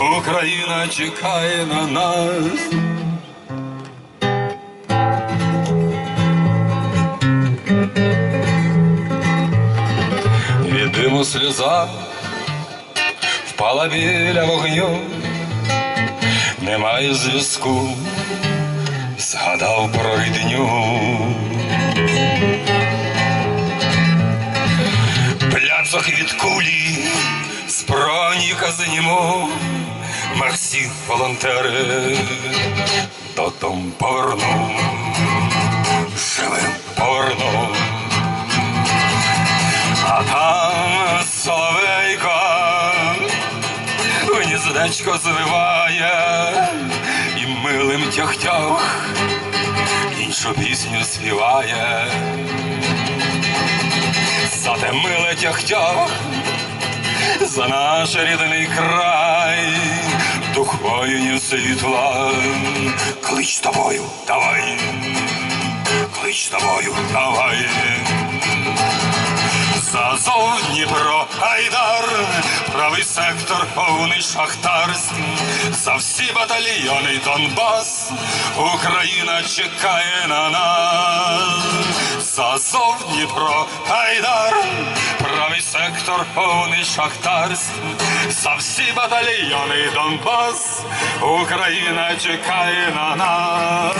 Україна чекає на нас. Від диму сльоза впала біля вогню, немає зв'язку, згадав про рідню. Пляцок від кулі, ми всі волонтери додому поверну, живим поверну. А там соловейко гніздечко звиває і милим тях-тях іншу пісню співає. За те миле тях-тях, за наш рідний край, дух воїнів світла, клич тобою, давай, клич тобою, давай. Зазов Дніпро, Айдар, правий сектор, повний шахтарський, за всі батальйони Донбас, Україна чекає на нас. Зазов Дніпро, Айдар, повний шахтарський, за всі батальйони Донбас, Україна чекає на нас.